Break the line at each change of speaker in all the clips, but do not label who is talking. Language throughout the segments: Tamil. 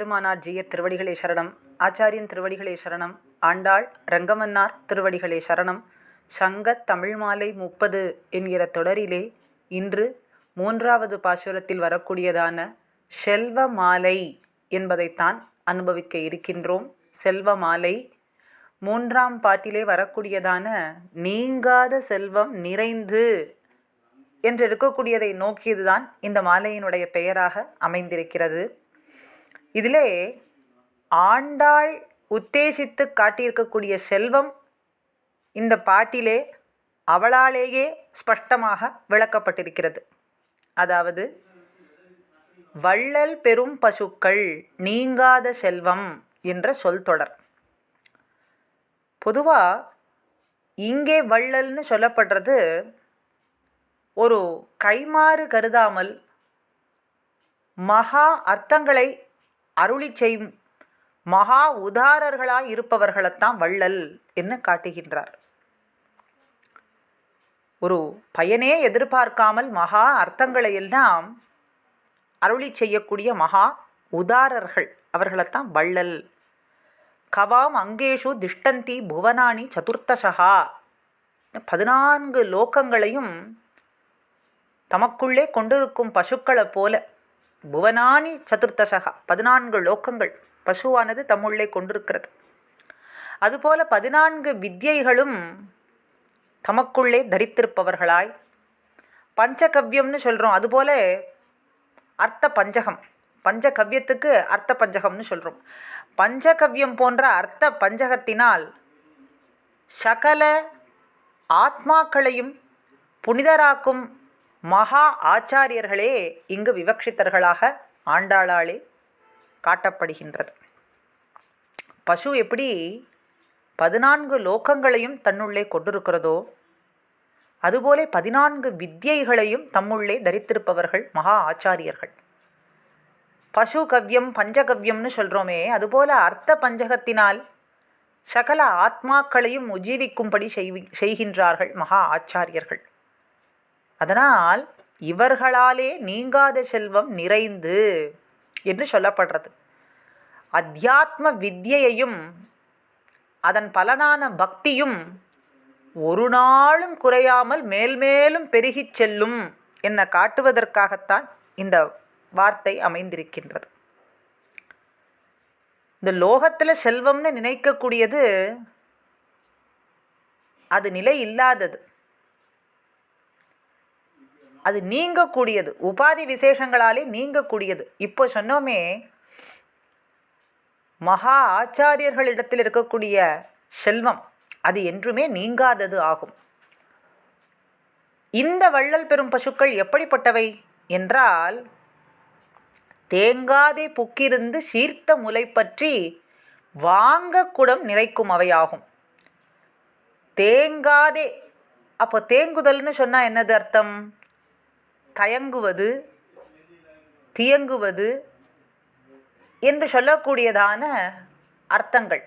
பெருமானார் ஜீயர் திருவடிகளே சரணம். ஆச்சாரியன் திருவடிகளே சரணம். ஆண்டாள் ரங்கமன்னார் திருவடிகளே சரணம். சங்கத் தமிழ் மாலை முப்பது என்கிற தொடரிலே இன்று மூன்றாவது பாசுரத்தில் வரக்கூடியதான செல்வ மாலை என்பதைத்தான் அனுபவிக்க இருக்கின்றோம். செல்வ மாலை மூன்றாம் பாட்டிலே வரக்கூடியதான நீங்காத செல்வம் நிறைந்து என்று இருக்கக்கூடியதை நோக்கியதுதான் இந்த மாலையினுடைய பெயராக அமைந்திருக்கிறது. இதிலே ஆண்டாள் உத்தேசித்து காட்டியிருக்கக்கூடிய செல்வம் இந்த பாட்டிலே அவளாலேயே ஸ்பஷ்டமாக விளக்கப்பட்டிருக்கிறது. அதாவது வள்ளல் பெரும் பசுக்கள் நீங்காத செல்வம் என்ற சொல் தொடர். பொதுவாக இங்கே வள்ளல்னு சொல்லப்படுறது ஒரு கைமாறு கருதாமல் மகா அர்த்தங்களை அருளி செய்யும் மகா உதாரர்களாய் இருப்பவர்களைத்தான் வள்ளல் என்று காட்டுகின்றார். ஒரு பயனே எதிர்பார்க்காமல் மகா அர்த்தங்களை எல்லாம் அருளி செய்யக்கூடிய மகா உதாரர்கள் அவர்களைத்தான் வள்ளல். கவாம் அங்கேஷு திஷ்டந்தி புவனானி சதுர்த்தசகா பதினான்கு லோகங்களையும் தமக்குள்ளே கொண்டிருக்கும் பசுக்களை போல புவனானி சதுர்த்தசகா பதினான்கு லோக்கங்கள் பசுவானது தம்முள்ளே கொண்டிருக்கிறது. அதுபோல பதினான்கு வித்யைகளும் தமக்குள்ளே தரித்திருப்பவர்களாய். பஞ்சகவ்யம்னு சொல்கிறோம் அதுபோல அர்த்த பஞ்சகம் பஞ்சகவ்யத்துக்கு அர்த்த பஞ்சகம்னு சொல்கிறோம் பஞ்சகவ்யம் போன்ற அர்த்த பஞ்சகத்தினால் சகல ஆத்மாக்களையும் புனிதராக்கும் மகா ஆச்சாரியர்களே இங்கு விவக்ஷித்தர்களாக ஆண்டாளாலே காட்டப்படுகின்றது. பசு எப்படி பதினான்கு லோகங்களையும் தன்னுள்ளே கொண்டிருக்கிறதோ அதுபோலே பதினான்கு வித்யைகளையும் தம்முள்ளே தரித்திருப்பவர்கள் மகா ஆச்சாரியர்கள். பசு கவ்யம் பஞ்சகவ்யம்னு சொல்கிறோமே அதுபோல அர்த்த பஞ்சகத்தினால் சகல ஆத்மாக்களையும் உஜீவிக்கும்படி செய்வி செய்கின்றார்கள் மகா ஆச்சாரியர்கள். அதனால் இவர்களாலே நீங்காத செல்வம் நிறைந்து என்று சொல்லப்படுறது. அத்தியாத்ம வித்யையும் அதன் பலனான பக்தியும் ஒரு நாளும் குறையாமல் மேல்மேலும் பெருகிச் செல்லும் என்னை காட்டுவதற்காகத்தான் இந்த வார்த்தை அமைந்திருக்கின்றது. இந்த லோகத்தில் செல்வம்னு நினைக்கக்கூடியது அது நிலை இல்லாதது. அது நீங்கக்கூடியது. உபாதி விசேஷங்களாலே நீங்கக்கூடியது. இப்போ சொன்னோமே மகா ஆச்சாரியர்களிடத்தில் இருக்கக்கூடிய செல்வம் அது என்றுமே நீங்காதது ஆகும். இந்த வள்ளல் பெறும் பசுக்கள் எப்படிப்பட்டவை என்றால் தேங்காதே புக்கிருந்து சீர்த்த முலை பற்றி வாங்கக்கூடம் நிலைக்கும் அவையாகும். தேங்காதே அப்போ தேங்குதல்னு சொன்னால் என்னது அர்த்தம்? தயங்குவது தியங்குவது என்று சொல்லக்கூடியதான அர்த்தங்கள்.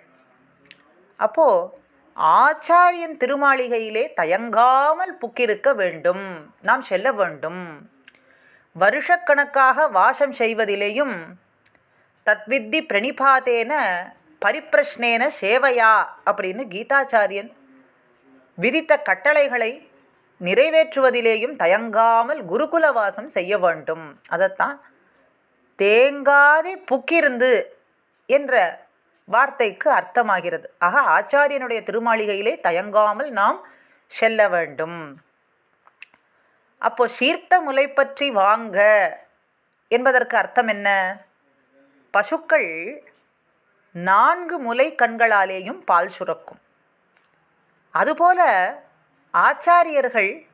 அப்போது ஆச்சாரியன் திருமாளிகையிலே தயங்காமல் புக்கிருக்க வேண்டும். நாம் செல்ல வேண்டும். வருஷக்கணக்காக வாசம் செய்வதிலேயும் தத்வித்தி பிரணிபாதேன பரிப்பிரஷ்னேன சேவையா அப்படின்னு கீதாச்சாரியன் விதித்த கட்டளைகளை நிறைவேற்றுவதிலேயும் தயங்காமல் குருகுல வாசம் செய்ய வேண்டும். அதைத்தான் தேங்காதே புக்கிருந்து என்ற வார்த்தைக்கு அர்த்தமாகிறது. ஆக ஆச்சாரியனுடைய திருமாளிகையிலே தயங்காமல் நாம் செல்ல வேண்டும். அப்போ சீர்த்த முலை பற்றி வாங்க என்பதற்கு அர்த்தம் என்ன? பசுக்கள் நான்கு முலை கண்களாலேயும் பால் சுரக்கும். அதுபோல ஆச்சாரியர்கள்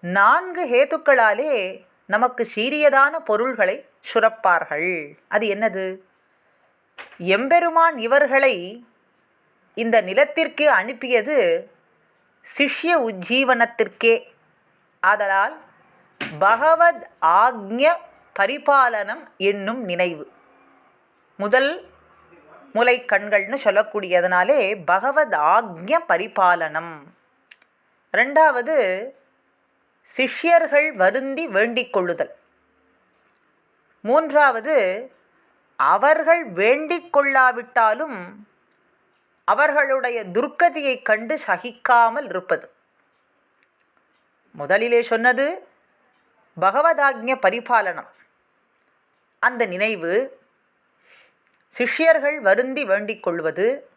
நான்கு ஹேத்துக்களாலே நமக்கு சீரியதான பொருள்களை சுரப்பார்கள். அது என்னது? எம்பெருமான் இவர்களை இந்த நிலத்திற்கு அனுப்பியது சிஷ்ய உஜ்ஜீவனத்திற்கே. ஆதலால் பகவத் ஆக்ஞ பரிபாலனம் என்னும் நினைவு. முதல் முலை கண்கள்னு சொல்லக்கூடியதனாலே பகவத் ஆக்ஞ பரிபாலனம். ரெண்டாவது சிஷ்யர்கள் வருந்தி வேண்டிக் கொள்ளுதல். மூன்றாவது அவர்கள் வேண்டிக் கொள்ளாவிட்டாலும் அவர்களுடைய துர்க்கதியைக் கண்டு சகிக்காமல் இருப்பது. முதலிலே சொன்னது பகவதாக்ஞ பரிபாலனம். அந்த நினைவு சிஷ்யர்கள் வருந்தி வேண்டிக் கொள்வது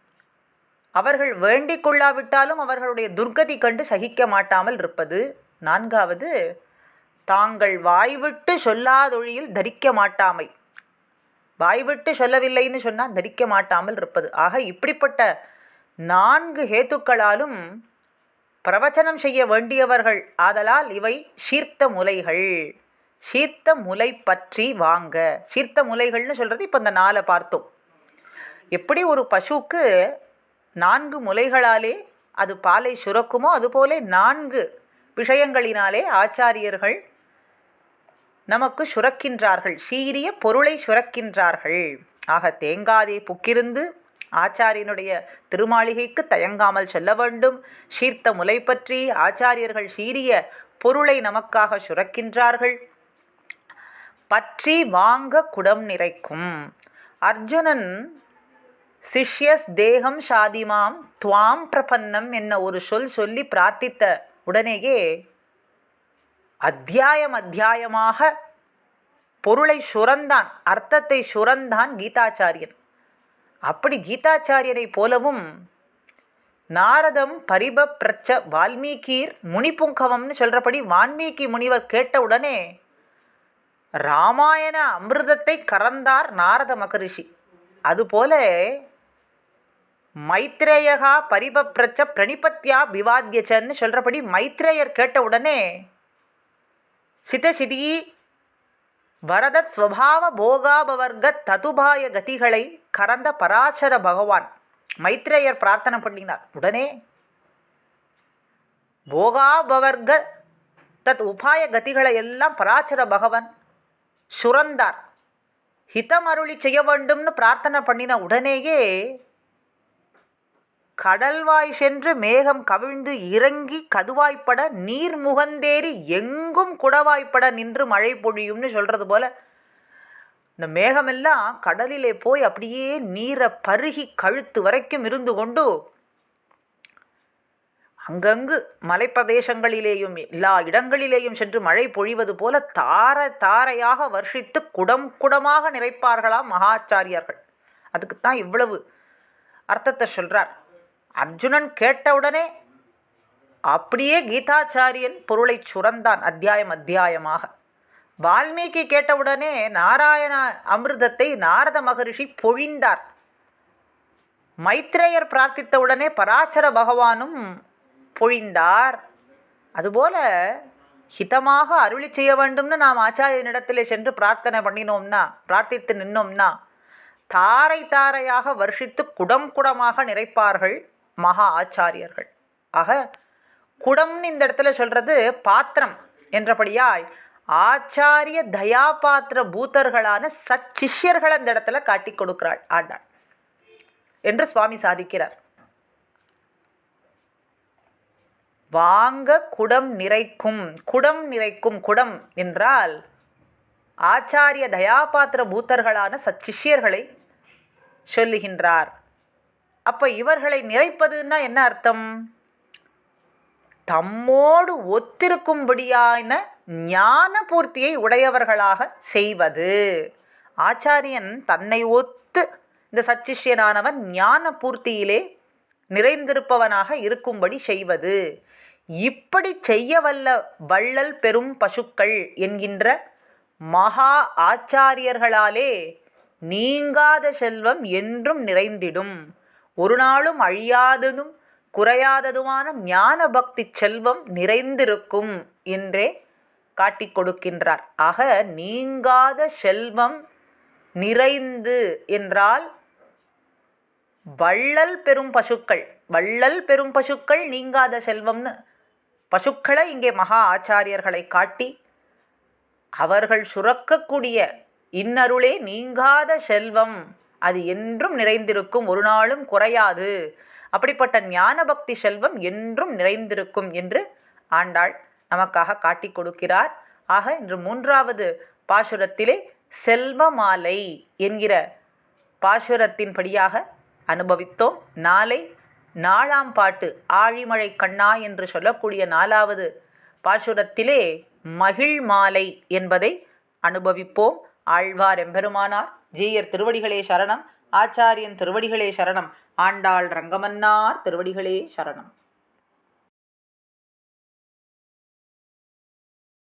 அவர்கள் வேண்டிக் கொள்ளாவிட்டாலும் அவர்களுடைய துர்கதி கண்டு சகிக்க மாட்டாமல் இருப்பது. நான்காவது தாங்கள் வாய்விட்டு சொல்லாதொழியில் தரிக்க மாட்டாமை. வாய்விட்டு சொல்லவில்லைன்னு சொன்னால் தரிக்க மாட்டாமல் இருப்பது. ஆக இப்படிப்பட்ட நான்கு ஹேத்துக்களாலும் பிரவச்சனம் செய்ய வேண்டியவர்கள். ஆதலால் இவை சீர்த்த முலைகள். சீர்த்த முலை பற்றி வாங்க. சீர்த்த முலைகள்னு சொல்கிறது இப்போ இந்த நாளை பார்த்தோம். எப்படி ஒரு பசுவுக்கு நான்கு முலைகளாலே அது பாலை சுரக்குமோ அதுபோலே நான்கு விஷயங்களினாலே ஆச்சாரியர்கள் நமக்கு சுரக்கின்றார்கள். சீரிய பொருளை சுரக்கின்றார்கள். ஆக தேங்காதே புக்கிருந்து ஆச்சாரியனுடைய திருமாளிகைக்கு தயங்காமல் செல்ல வேண்டும். சீர்த்த முலை பற்றி ஆச்சாரியர்கள் சீரிய பொருளை நமக்காக சுரக்கின்றார்கள். பற்றி வாங்க குடம் நிறைக்கும். அர்ஜுனன் சிஷ்யஸ் தேகம் சாதிமாம் துவாம் பிரபன்னம் என்ன ஒரு சொல் சொல்லி பிரார்த்தித்த உடனேயே அத்தியாயம் அத்தியாயமாக பொருளை சுரந்தான் அர்த்தத்தை சுரந்தான் கீதாச்சாரியன். அப்படி கீதாச்சாரியரை போலவும் நாரதம் பரிப பிரச்ச வால்மீகீர் முனிபுங்கவம்னு சொல்கிறபடி வால்மீகி முனிவர் கேட்ட உடனே ராமாயண அமிர்தத்தை கறந்தார் நாரத மகரிஷி. அதுபோல மைத்ரேயகா பரிபப்ரச்ச பிரணிபத்யா விவாத்தியச்சன்னு சொல்கிறபடி மைத்ரேயர் கேட்ட உடனே சிதசிதி வரதத் ஸ்வபாவ போகாபவர்க ததுபாய கதிகளை கறந்த பராசர பகவான். மைத்ரேயர் பிரார்த்தனை பண்ணினார். உடனே போகாபவர்க தத் உபாய கதிகளை எல்லாம் பராச்சர பகவான் சுரந்தார். ஹிதம் அருளி செய்ய வேண்டும்னு பிரார்த்தனை பண்ணின உடனேயே கடல்வாய் சென்று மேகம் கவிழ்ந்து இறங்கி கதுவாய்ப்பட நீர் முகந்தேறி எங்கும் குடவாய்ப்பட நின்று மழை பொழியும்னு சொல்கிறது போல் இந்த மேகமெல்லாம் கடலிலே போய் அப்படியே நீரை பருகி கழுத்து வரைக்கும் இருந்து கொண்டு அங்கங்கு மலைப்பிரதேசங்களிலேயும் எல்லா இடங்களிலேயும் சென்று மழை பொழிவது போல தார தாரையாக வருஷித்து குடம் குடமாக நிறைப்பார்களாம் மகாச்சாரியார்கள். அதுக்குத்தான் இவ்வளவு அர்த்தத்தை சொல்கிறார் அர்ஜுனன் கேட்டவுடனே அப்படியே கீதாச்சாரியன் பொருளை சுரந்தான் அத்தியாயம் அத்தியாயமாக. வால்மீகி கேட்டவுடனே நாராயண அமிர்தத்தை நாரத மகரிஷி பொழிந்தார். மைத்ரேயர் பிரார்த்தித்தவுடனே பராசர பகவானும் பொழிந்தார். அதுபோல ஹிதமாக அருளி செய்ய வேண்டும்னு நாம் ஆச்சாரியனிடத்திலே சென்று பிரார்த்தனை பண்ணினோம்னா பிரார்த்தித்து நின்னோம்னா தாரை தாரையாக வருஷித்து குடம் குடமாக நிறைப்பார்கள். மகா ஆச்சாரியர்கள். ஆக குடம்னு இந்த இடத்துல சொல்கிறது பாத்திரம் என்றபடியாய் ஆச்சாரிய தயாபாத்திர பூத்தர்களான சச்சிஷ்யர்களை இந்த இடத்துல காட்டி கொடுக்கிறாள் ஆண்டாள் என்று சுவாமி சாதிக்கிறார். வாங்க குடம் நிறைக்கும் குடம் நிறைக்கும் குடம் என்றால் ஆச்சாரிய தயாபாத்திர பூத்தர்களான சச்சிஷ்யர்களை சொல்லுகின்றார். அப்போ இவர்களை நிறைப்பதுன்னா என்ன அர்த்தம்? தம்மோடு ஒத்திருக்கும்படியான ஞான பூர்த்தியை உடையவர்களாக செய்வது. ஆச்சாரியன் தன்னை ஒத்து இந்த சச்சிஷ்யனானவன் ஞான பூர்த்தியிலே நிறைந்திருப்பவனாக இருக்கும்படி செய்வது. இப்படி செய்ய வல்ல வள்ளல் பெரும் பசுக்கள் என்கின்ற மகா ஆச்சாரியர்களாலே நீங்காத செல்வம் என்றும் நிறைந்திடும். ஒரு நாளும் அழியாததும் குறையாததுமான ஞான பக்தி செல்வம் நிறைந்திருக்கும் என்றே காட்டிக் கொடுக்கின்றார். ஆக நீங்காத செல்வம் நிறைந்து என்றால் வள்ளல் பெரும் பசுக்கள் வள்ளல் பெரும் பசுக்கள் நீங்காத செல்வம்னு பசுக்களை இங்கே மகா ஆச்சாரியர்களை காட்டி அவர்கள் சுரக்கக்கூடிய இன்னருளே நீங்காத செல்வம் அது என்றும் நிறைந்திருக்கும் ஒரு நாளும் குறையாது. அப்படிப்பட்ட ஞான பக்தி செல்வம் என்றும் நிறைந்திருக்கும் என்று ஆண்டாள் நமக்காக காட்டி கொடுக்கிறார். ஆக இன்று மூன்றாவது பாசுரத்திலே செல்வமாலை என்கிற பாசுரத்தின்படியாக அனுபவித்தோம். நாளை நாலாம் பாட்டு ஆழிமழை கண்ணா என்று சொல்லக்கூடிய நாலாவது பாசுரத்திலே மகிழ் மாலை என்பதை அனுபவிப்போம். ஆழ்வார் எம்பெருமானார் ஜீயர் திருவடிகளே சரணம் ஆச்சாரியன் திருவடிகளே சரணம் ஆண்டாள் ரங்கமன்னார் திருவடிகளே சரணம்.